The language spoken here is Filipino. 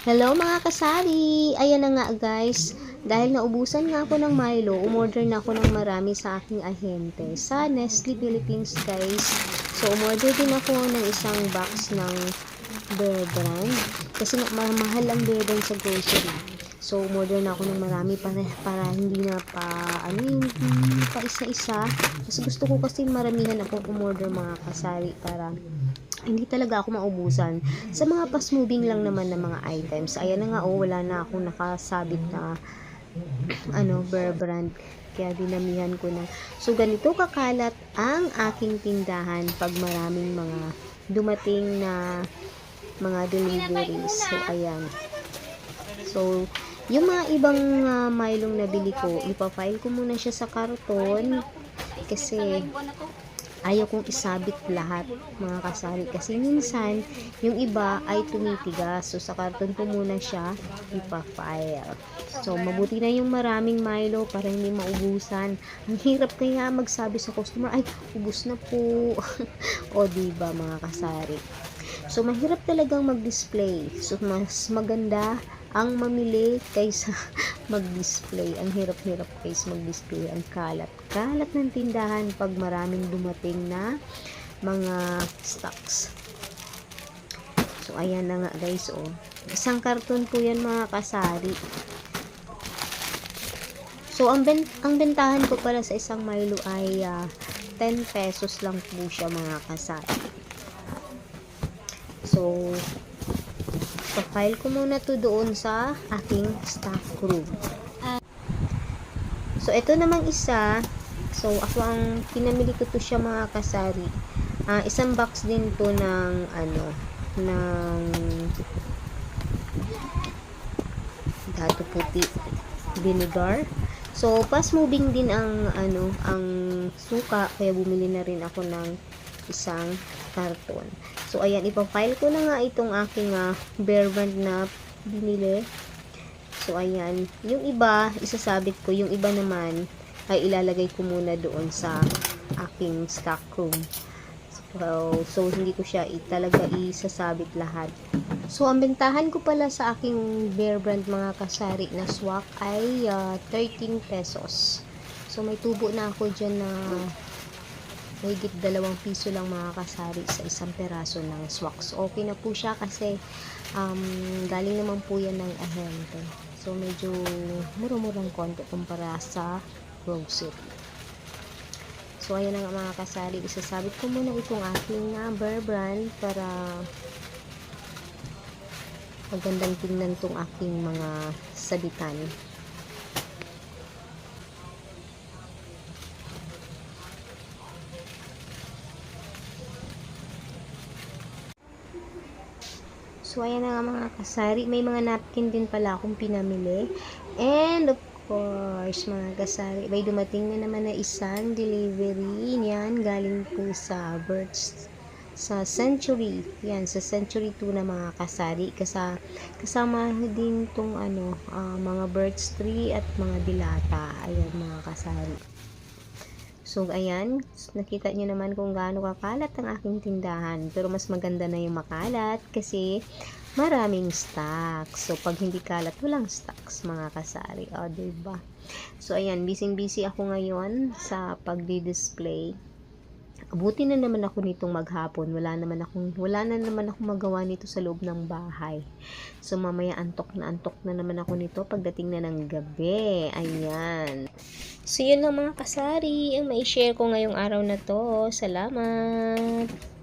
Hello mga kasari! Ayan na nga guys, dahil naubusan nga ako ng Milo, umorder na ako ng marami sa aking ahente sa Nestle Philippines guys. So umorder din ako ng isang box ng Bear Brand kasi ma- mahal ang Bear Brand sa grocery. So umorder na ako ng marami para, para hindi na pa ano pa isa-isa. Kasi gusto ko kasi maramihan akong umorder mga kasari para hindi talaga ako maubusan. Sa mga fast moving lang naman na mga items. Ayan na nga oh, wala na akong nakasabit na ano, Bear Brand. Kaya dinamihan ko na. So, ganito kakalat ang aking tindahan pag maraming mga dumating na mga deliveries. So, ayan. So, yung mga ibang uh, Milong nabili ko, ipafile ko muna siya sa karton kasi ayaw kong isabit lahat mga kasari kasi minsan yung iba ay tumitigas. So sa karton ko muna siya ipafile so mabuti na yung maraming Milo para hindi maubusan. Ang hirap kaya magsabi sa customer ay ubus na po. O diba mga kasari? So mahirap talagang mag-display. So mas maganda ang mamili kaysa mag-display. Ang hirap-hirap guys mag-display. Ang kalat. Kalat ng tindahan pag maraming dumating na mga stocks. So, ayan na nga guys, oh. Isang karton po yan mga kasari. So, ang, ben ang bentahan ko pala sa isang Milo ay ah, 10 pesos lang po siya mga kasari. So, file ko muna to doon sa aking staff room. So, ito namang isa. So, ako ang pinamili ko to siya mga kasari. Ah, isang box din to ng ano, ng dato puti vinegar. So, fast moving din ang ano, ang suka kaya bumili na rin ako ng isang karton. So, ayan, ipafile ko na nga itong aking uh, bear brand na binili. So, ayan. Yung iba, isasabit ko. Yung iba naman, ay ilalagay ko muna doon sa aking stock room. So, so hindi ko siya talaga isasabit lahat. So, ang bentahan ko pala sa aking bear brand mga kasari na swak ay ah, 13 pesos. So, may tubo na ako dyan na mahigit dalawang piso lang mga kasari sa isang peraso ng swak. So, okay na po siya kasi um, galing naman po yan ng ahente. So, medyo murumurang konti kumpara sa grocery. So, ayan nga mga kasari. Isasabit ko muna itong aking uh, Bear Brand para magandang tingnan tong aking mga sabitan. So, ayan na nga mga kasari. May mga napkin din pala akong pinamili. And, of course, mga kasari, may dumating na naman na isang delivery. Yan, galing po sa Birds sa Century. Yan, sa Century 2 na mga kasari. Kasa, kasama din tong ano, ah, mga Birds 3 at mga dilata. Ayan, mga kasari. So, ayan, nakita nyo naman kung gaano kakalat ang aking tindahan. Pero mas maganda na yung makalat kasi maraming stocks. So, pag hindi kalat, walang stocks, mga kasari. O, diba? So, ayan, busy-busy ako ngayon sa pagdi-display. Abuti na naman ako nitong maghapon. Wala naman akong, wala na naman akong magawa nito sa loob ng bahay. So, mamaya antok na antok na naman ako nito pagdating na ng gabi. Ayan. So, yun lang mga kasari ang mai-share ko ngayong araw na to. Salamat!